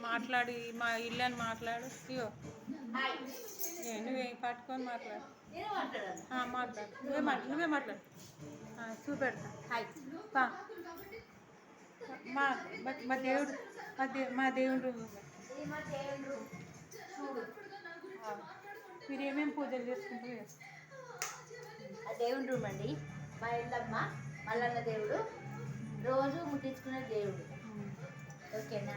మాట్లాడి మా ఇల్లు అని మాట్లాడు ఏ, నువ్వే పట్టుకొని మాట్లాడు. మాట్లాడు. నువ్వే మాట్లాడు నువ్వే మాట్లాడు. చూపెడతా. హాయ్. పా. మా మా- దేవుడు మా దే మా దేవుడు మీరు ఏమేమి పూజలు చేసుకుంటారు? దేవుని రూమ్ అండి. మా ఇల్లమ్మ మల్లన్న దేవుడు. రోజు ముట్టించుకునే దేవుడు. ఓకేనా?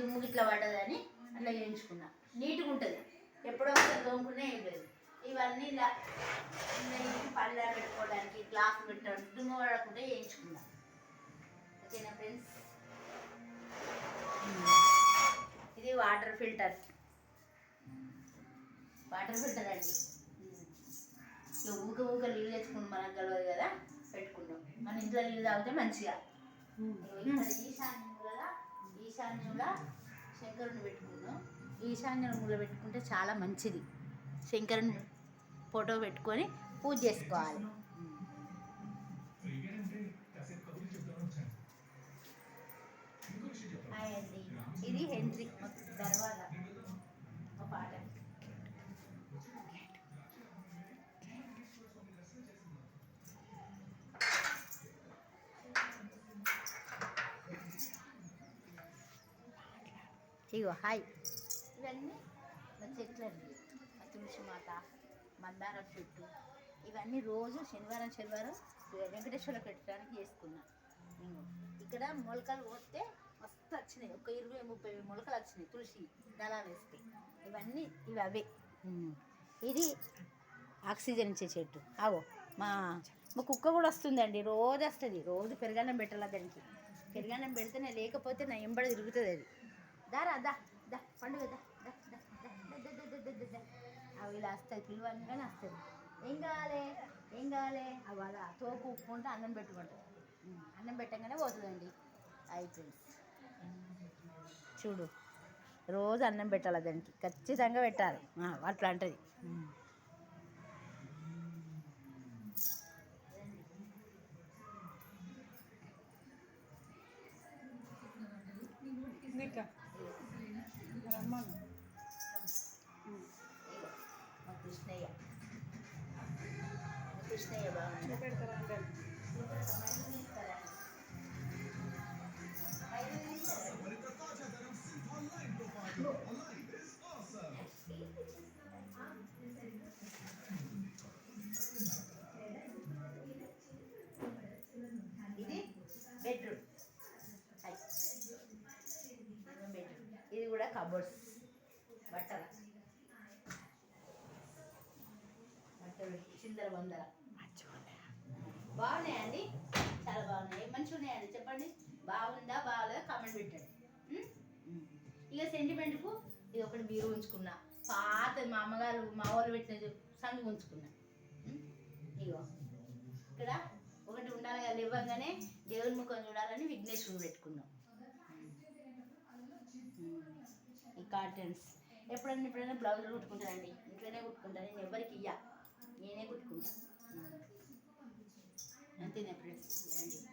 దుమ్ము ఇట్లా పడ్డదని అట్లా చేయించుకున్నా. నీట్గా ఉంటుంది. ఎప్పుడో ఒకసారి తోముకునే ఏం లేదు ఇవన్నీ ఇలా పళ్ళ పెట్టుకోవడానికి గ్లాస్ పెట్టడానికి దుమ్ము పడకుండా చేయించుకున్నా. ఓకేనా ఫ్రెండ్స్? ఇది వాటర్ ఫిల్టర్. వాటర్ ఫిల్టర్ అండి. ఇక ఊక ఊక నీళ్ళు తెచ్చుకుని మనకు తెలియదు కదా పెట్టుకున్నాం మన ఇంట్లో నీళ్ళు తాగితే మంచిగా. ఈశాన్యంలో శంకరుని పెట్టుకున్నాం. ఈశాన్యం మూల పెట్టుకుంటే చాలా మంచిది. శంకరుని ఫోటో పెట్టుకొని పూజ చేసుకోవాలి. ఇది హెంట్రీ ఇగో హాయ్. ఇవన్నీ మా చెట్లు అండి మా తులసి మాత మందారం చెట్టు. ఇవన్నీ రోజు శనివారం శనివారం వెంకటేశ్వర పెట్టడానికి చేసుకున్నా. ఇక్కడ మొలకలు పోతే మస్తు వచ్చినాయి. ఒక ఇరవై ముప్పై మొలకలు వచ్చినాయి. తులసి దళాలు వేస్తే. ఇవన్నీ ఇవి అవే. ఇది ఆక్సిజన్ ఇచ్చే చెట్టు. అవో మా మా కుక్క కూడా వస్తుందండి. రోజు వస్తుంది. రోజు పెరగన్నం పెట్టాలి దానికి? పెరగన్నం పెడితే నేను లేకపోతే నా ఎంబడి తిరుగుతుంది అది. దారా దా దా పండుగ దా అవి ఇలా వస్తాయి పిల్లవాడిని వస్తుంది ఏం కావాలి? ఏం కావాలి? అవి అలా తోపు ఉప్పుకుంటే అన్నం పెట్టుకుంటుంది అన్నం పెట్టంగానే పోతుందండి. అవి చూడు రోజు అన్నం పెట్టాలి దానికి ఖచ్చితంగా పెట్టాలి. అట్లాంటిది. కృష్ణయ్య మా కృష్ణయ్య బాగుంది చూపెడతారా అంటే ఇది బెడ్రూమ్ కబోర్డ్స్ బట్టల. బట్టలు చిందర వందర బాగున్నాయండి చాలా బాగున్నాయి. మంచిగా ఉన్నాయండి చెప్పండి. బాగుందా? బాగాలేదా? కామెంట్ పెట్టండి. ఇక సెంటిమెంట్కు ఇది ఒకటి బీరు ఉంచుకున్నా. పాత మా అమ్మగారు మా వాళ్ళు పెట్టిన సంగి ఉంచుకున్నా? ఇగో. ఇక్కడ ఒకటి ఉండాలి కదా ఇవ్వగానే దేవుని ముఖం చూడాలని విఘ్నేశ్వరుడు పెట్టుకున్నాం. ఈ కాటన్స్ ఎప్పుడైనా ఎప్పుడైనా బ్లౌజులు కుట్టుకుంటానండి. ఇంట్లోనే కుట్టుకుంటాను. నేను ఎవరికి ఇయ్య. నేనే కుట్టుకుంటా. ఉం. అంతేనా ఫ్రెండ్స్